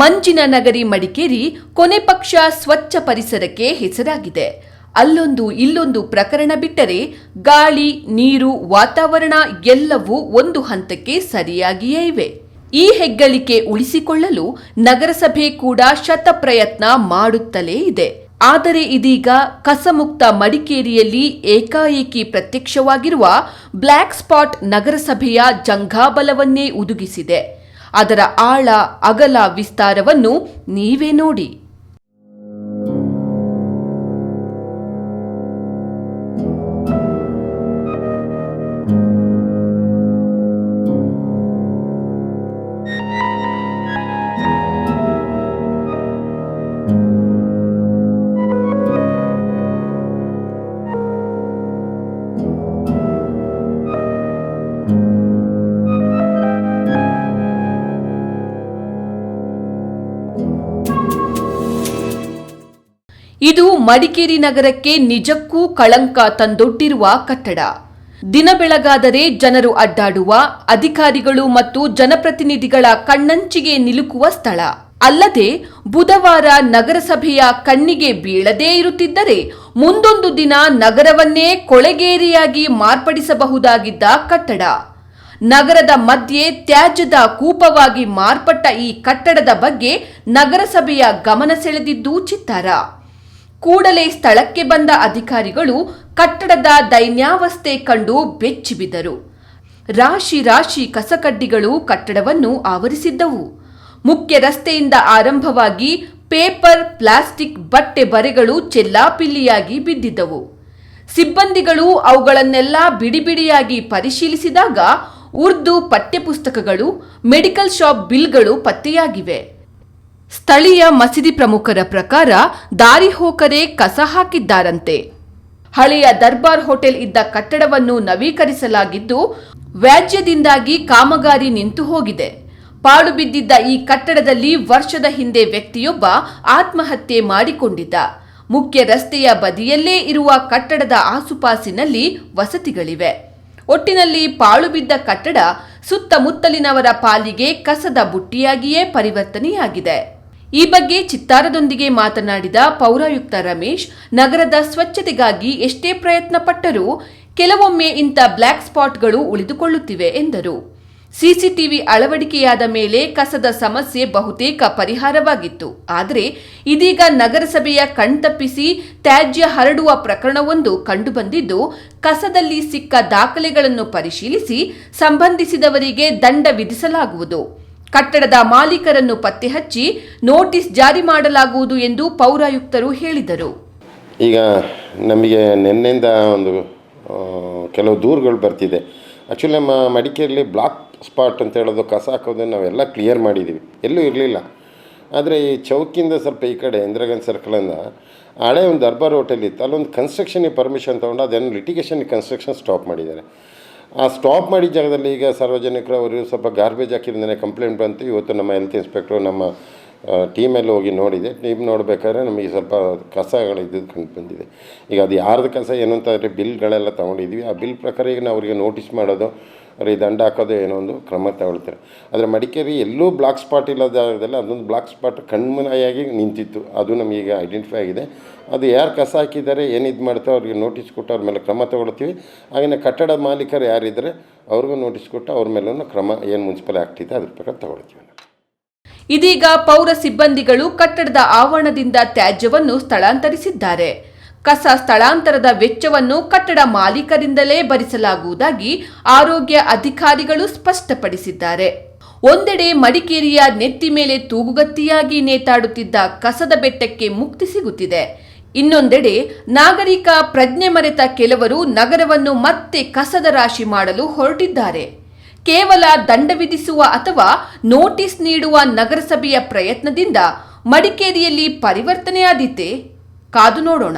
ಮಂಜಿನ ನಗರಿ ಮಡಿಕೇರಿ ಕೊನೆ ಪಕ್ಷ ಸ್ವಚ್ಛ ಪರಿಸರಕ್ಕೆ ಹೆಸರಾಗಿದೆ. ಅಲ್ಲೊಂದು ಇಲ್ಲೊಂದು ಪ್ರಕರಣ ಬಿಟ್ಟರೆ ಗಾಳಿ, ನೀರು, ವಾತಾವರಣ ಎಲ್ಲವೂ ಒಂದು ಹಂತಕ್ಕೆ ಸರಿಯಾಗಿಯೇ ಇವೆ. ಈ ಹೆಗ್ಗಳಿಕೆ ಉಳಿಸಿಕೊಳ್ಳಲು ನಗರಸಭೆ ಕೂಡ ಶತಪ್ರಯತ್ನ ಮಾಡುತ್ತಲೇ ಇದೆ. ಆದರೆ ಇದೀಗ ಕಸಮುಕ್ತ ಮಡಿಕೇರಿಯಲ್ಲಿ ಏಕಾಏಕಿ ಪ್ರತ್ಯಕ್ಷವಾಗಿರುವ ಬ್ಲ್ಯಾಕ್ ಸ್ಪಾಟ್ ನಗರಸಭೆಯ ಜಂಘಾಬಲವನ್ನೇ ಉದುಗಿಸಿದೆ ಅದರ ಆಳ ಅಗಲ ವಿಸ್ತಾರವನ್ನು ನೀವೇ ನೋಡಿ. ಇದು ಮಡಿಕೇರಿ ನಗರಕ್ಕೆ ನಿಜಕ್ಕೂ ಕಳಂಕ ತಂದೊಡ್ಡಿರುವ ಕಟ್ಟಡ. ದಿನ ಬೆಳಗಾದರೆ ಜನರು ಅಡ್ಡಾಡುವ, ಅಧಿಕಾರಿಗಳು ಮತ್ತು ಜನಪ್ರತಿನಿಧಿಗಳ ಕಣ್ಣಂಚಿಗೆ ನಿಲುಕುವ ಸ್ಥಳ. ಅಲ್ಲದೆ, ಬುಧವಾರ ನಗರಸಭೆಯ ಕಣ್ಣಿಗೆ ಬೀಳದೇ ಇರುತ್ತಿದ್ದರೆ, ಮುಂದೊಂದು ದಿನ ನಗರವನ್ನೇ ಕೊಳೆಗೇರಿಯಾಗಿ ಮಾರ್ಪಡಿಸಬಹುದಾಗಿದ್ದ ಕಟ್ಟಡ. ನಗರದ ಮಧ್ಯೆ ತ್ಯಾಜ್ಯದ ಕೂಪವಾಗಿ ಮಾರ್ಪಟ್ಟ ಈ ಕಟ್ಟಡದ ಬಗ್ಗೆ ನಗರಸಭೆಯ ಗಮನ ಸೆಳೆದಿದ್ದು ಚಿತ್ತಾರ. ಕೂಡಲೇ ಸ್ಥಳಕ್ಕೆ ಬಂದ ಅಧಿಕಾರಿಗಳು ಕಟ್ಟಡದ ದೈನ್ಯಾವಸ್ಥೆ ಕಂಡು ಬೆಚ್ಚಿಬಿದ್ದರು ರಾಶಿ ರಾಶಿ ಕಸಕಡ್ಡಿಗಳು ಕಟ್ಟಡವನ್ನು ಆವರಿಸಿದ್ದವು. ಮುಖ್ಯ ರಸ್ತೆಯಿಂದ ಆರಂಭವಾಗಿ ಪೇಪರ್, ಪ್ಲಾಸ್ಟಿಕ್, ಬಟ್ಟೆ ಬರೆಗಳು ಚೆಲ್ಲಾಪಿಲ್ಲಿಯಾಗಿ ಬಿದ್ದಿದ್ದವು. ಸಿಬ್ಬಂದಿಗಳು ಅವುಗಳನ್ನೆಲ್ಲ ಬಿಡಿಬಿಡಿಯಾಗಿ ಪರಿಶೀಲಿಸಿದಾಗ ಉರ್ದು ಪಠ್ಯಪುಸ್ತಕಗಳು, ಮೆಡಿಕಲ್ ಶಾಪ್ ಬಿಲ್ಗಳು ಪತ್ತೆಯಾಗಿವೆ. ಸ್ಥಳೀಯ ಮಸೀದಿ ಪ್ರಮುಖರ ಪ್ರಕಾರ ದಾರಿ ಹೋಕರೆ ಕಸ ಹಾಕಿದ್ದಾರಂತೆ. ಹಳೆಯ ದರ್ಬಾರ್ ಹೋಟೆಲ್ ಇದ್ದ ಕಟ್ಟಡವನ್ನು ನವೀಕರಿಸಲಾಗಿದ್ದು, ವ್ಯಾಜ್ಯದಿಂದಾಗಿ ಕಾಮಗಾರಿ ನಿಂತು ಹೋಗಿದೆ. ಪಾಳು ಬಿದ್ದಿದ್ದ ಈ ಕಟ್ಟಡದಲ್ಲಿ ವರ್ಷದ ಹಿಂದೆ ವ್ಯಕ್ತಿಯೊಬ್ಬ ಆತ್ಮಹತ್ಯೆ ಮಾಡಿಕೊಂಡಿದ್ದ. ಮುಖ್ಯ ರಸ್ತೆಯ ಬದಿಯಲ್ಲೇ ಇರುವ ಕಟ್ಟಡದ ಆಸುಪಾಸಿನಲ್ಲಿ ವಸತಿಗಳಿವೆ. ಒಟ್ಟಿನಲ್ಲಿ ಪಾಳು ಬಿದ್ದ ಕಟ್ಟಡ ಸುತ್ತಮುತ್ತಲಿನವರ ಪಾಲಿಗೆ ಕಸದ ಬುಟ್ಟಿಯಾಗಿಯೇ ಪರಿವರ್ತನೆಯಾಗಿದೆ. ಈ ಬಗ್ಗೆ ಚಿತ್ತಾರದೊಂದಿಗೆ ಮಾತನಾಡಿದ ಪೌರಾಯುಕ್ತ ರಮೇಶ್, ನಗರದ ಸ್ವಚ್ಛತೆಗಾಗಿ ಎಷ್ಟೇ ಪ್ರಯತ್ನ ಪಟ್ಟರೂ ಕೆಲವೊಮ್ಮೆ ಇಂಥ ಬ್ಲ್ಯಾಕ್ ಸ್ಪಾಟ್ಗಳು ಉಳಿದುಕೊಳ್ಳುತ್ತಿವೆ ಎಂದರು. ಸಿಸಿಟಿವಿ ಅಳವಡಿಕೆಯಾದ ಮೇಲೆ ಕಸದ ಸಮಸ್ಯೆ ಬಹುತೇಕ ಪರಿಹಾರವಾಗಿತ್ತು. ಆದರೆ ಇದೀಗ ನಗರಸಭೆಯ ಕಣ್ತಪ್ಪಿಸಿ ತ್ಯಾಜ್ಯ ಹರಡುವ ಪ್ರಕರಣವೊಂದು ಕಂಡುಬಂದಿದ್ದು, ಕಸದಲ್ಲಿ ಸಿಕ್ಕ ದಾಖಲೆಗಳನ್ನು ಪರಿಶೀಲಿಸಿ ಸಂಬಂಧಿಸಿದವರಿಗೆ ದಂಡ ವಿಧಿಸಲಾಗುವುದು. ಕಟ್ಟಡದ ಮಾಲೀಕರನ್ನು ಪತ್ತೆ ಹಚ್ಚಿ ನೋಟಿಸ್ ಜಾರಿ ಮಾಡಲಾಗುವುದು ಎಂದು ಪೌರಾಯುಕ್ತರು ಹೇಳಿದರು. ಈಗ ನಮಗೆ ನಿನ್ನೆಯಿಂದ ಒಂದು ಕೆಲವು ದೂರುಗಳು ಬರ್ತಿದೆ. ಆ್ಯಕ್ಚುಲಿ ನಮ್ಮ ಮಡಿಕೇರಿಯಲ್ಲಿ ಬ್ಲಾಕ್ ಸ್ಪಾಟ್ ಅಂತ ಹೇಳೋದು ಕಸ ಹಾಕೋದನ್ನು ನಾವೆಲ್ಲ ಕ್ಲಿಯರ್ ಮಾಡಿದ್ದೀವಿ ಎಲ್ಲೂ ಇರಲಿಲ್ಲ. ಆದರೆ ಈ ಚೌಕಿಂದ ಸ್ವಲ್ಪ ಈ ಕಡೆ ಇಂದಿರಾಗಾಂಧಿ ಸರ್ಕಲಿಂದ ಹಳೆ ಒಂದು ದರ್ಬಾರ್ ಹೋಟೆಲ್ ಇತ್ತು. ಅಲ್ಲೊಂದು ಕನ್ಸ್ಟ್ರಕ್ಷನಿಗೆ ಪರ್ಮಿಷನ್ ತೊಗೊಂಡು ಅದನ್ನು ಲಿಟಿಗೇಷನ್ ಕನ್ಸ್ಟ್ರಕ್ಷನ್ ಸ್ಟಾಪ್ ಮಾಡಿದ್ದಾರೆ. ಆ ಸ್ಟಾಪ್ ಮಾಡಿದ ಜಾಗದಲ್ಲಿ ಈಗ ಸಾರ್ವಜನಿಕರು, ಅವರು ಸ್ವಲ್ಪ ಗಾರ್ಬೇಜ್ ಹಾಕಿದ್ರೆ ಕಂಪ್ಲೇಂಟ್ ಬಂತು. ಇವತ್ತು ನಮ್ಮ ಹೆಲ್ತ್ ಇನ್ಸ್ಪೆಕ್ಟ್ರು ನಮ್ಮ ಟೀಮಲ್ಲಿ ಹೋಗಿ ನೋಡಿದೆ. ಟೀಮ್ ನೋಡಬೇಕಾದ್ರೆ ನಮಗೆ ಸ್ವಲ್ಪ ಕಸಗಳು ಇದ್ದದ್ದು ಕಂಡು ಬಂದಿದೆ. ಈಗ ಅದು ಯಾರ್ದು ಕಸ, ಏನು ಅಂತಂದರೆ ಬಿಲ್ಗಳೆಲ್ಲ ತೊಗೊಂಡಿದ್ವಿ ಆ ಬಿಲ್ ಪ್ರಕಾರ ಈಗ ನಾವು ಅವರಿಗೆ ನೋಟಿಸ್ ಮಾಡೋದು, ಅವ್ರಿಗೆ ದಂಡ ಹಾಕೋದು ಏನೋ ಒಂದು ಕ್ರಮ ತಗೊಳ್ತಾರೆ. ಆದರೆ ಮಡಿಕೇರಿ ಎಲ್ಲೂ ಬ್ಲಾಕ್ ಸ್ಪಾಟ್ ಇಲ್ಲ ಜಾಗದಲ್ಲಿ ಅದೊಂದು ಬ್ಲಾಕ್ ಸ್ಪಾಟ್ ಕಣ್ಮನಾಯಾಗಿ ನಿಂತಿತ್ತು. ಅದು ನಮಗೀಗ ಐಡೆಂಟಿಫೈ ಆಗಿದೆ. ಅದು ಯಾರು ಕಸ ಹಾಕಿದ್ದಾರೆ, ಏನು ಇದು ಮಾಡ್ತಾರೆ ಅವ್ರಿಗೆ ನೋಟಿಸ್ ಕೊಟ್ಟು ಅವ್ರ ಮೇಲೆ ಕ್ರಮ ತಗೊಳ್ತೀವಿ. ಹಾಗೆಯೇ ಕಟ್ಟಡ ಮಾಲೀಕರು ಯಾರಿದ್ದಾರೆ, ಅವ್ರಿಗೂ ನೋಟಿಸ್ ಕೊಟ್ಟು ಅವ್ರ ಮೇಲೂ ಕ್ರಮ, ಏನು ಮುನ್ಸಿಪಲ್ ಆ್ಯಕ್ಟ್ ಇದೆ ಅದ್ರ ಪ್ರಕಾರ ತಗೊಳ್ತೀವಿ ಇದೀಗ ಪೌರ ಸಿಬ್ಬಂದಿಗಳು ಕಟ್ಟಡದ ಆವರಣದಿಂದ ತ್ಯಾಜ್ಯವನ್ನು ಸ್ಥಳಾಂತರಿಸಿದ್ದಾರೆ. ಕಸ ಸ್ಥಳಾಂತರದ ವೆಚ್ಚವನ್ನು ಕಟ್ಟಡ ಮಾಲೀಕರಿಂದಲೇ ಭರಿಸಲಾಗುವುದಾಗಿ ಆರೋಗ್ಯ ಅಧಿಕಾರಿಗಳು ಸ್ಪಷ್ಟಪಡಿಸಿದ್ದಾರೆ. ಒಂದೆಡೆ ಮಡಿಕೇರಿಯ ನೆತ್ತಿ ಮೇಲೆ ತೂಗುಗತ್ತಿಯಾಗಿ ನೇತಾಡುತ್ತಿದ್ದ ಕಸದ ಬೆಟ್ಟಕ್ಕೆ ಮುಕ್ತಿ ಸಿಗುತ್ತಿದೆ. ಇನ್ನೊಂದೆಡೆ ನಾಗರಿಕ ಪ್ರಜ್ಞೆ ಮರೆತ ಕೆಲವರು ನಗರವನ್ನು ಮತ್ತೆ ಕಸದ ರಾಶಿ ಮಾಡಲು ಹೊರಟಿದ್ದಾರೆ. ಕೇವಲ ದಂಡ ವಿಧಿಸುವ ಅಥವಾ ನೋಟಿಸ್ ನೀಡುವ ನಗರಸಭೆಯ ಪ್ರಯತ್ನದಿಂದ ಮಡಿಕೇರಿಯಲ್ಲಿ ಪರಿವರ್ತನೆಯಾದೀತೆ. ಕಾದು ನೋಡೋಣ.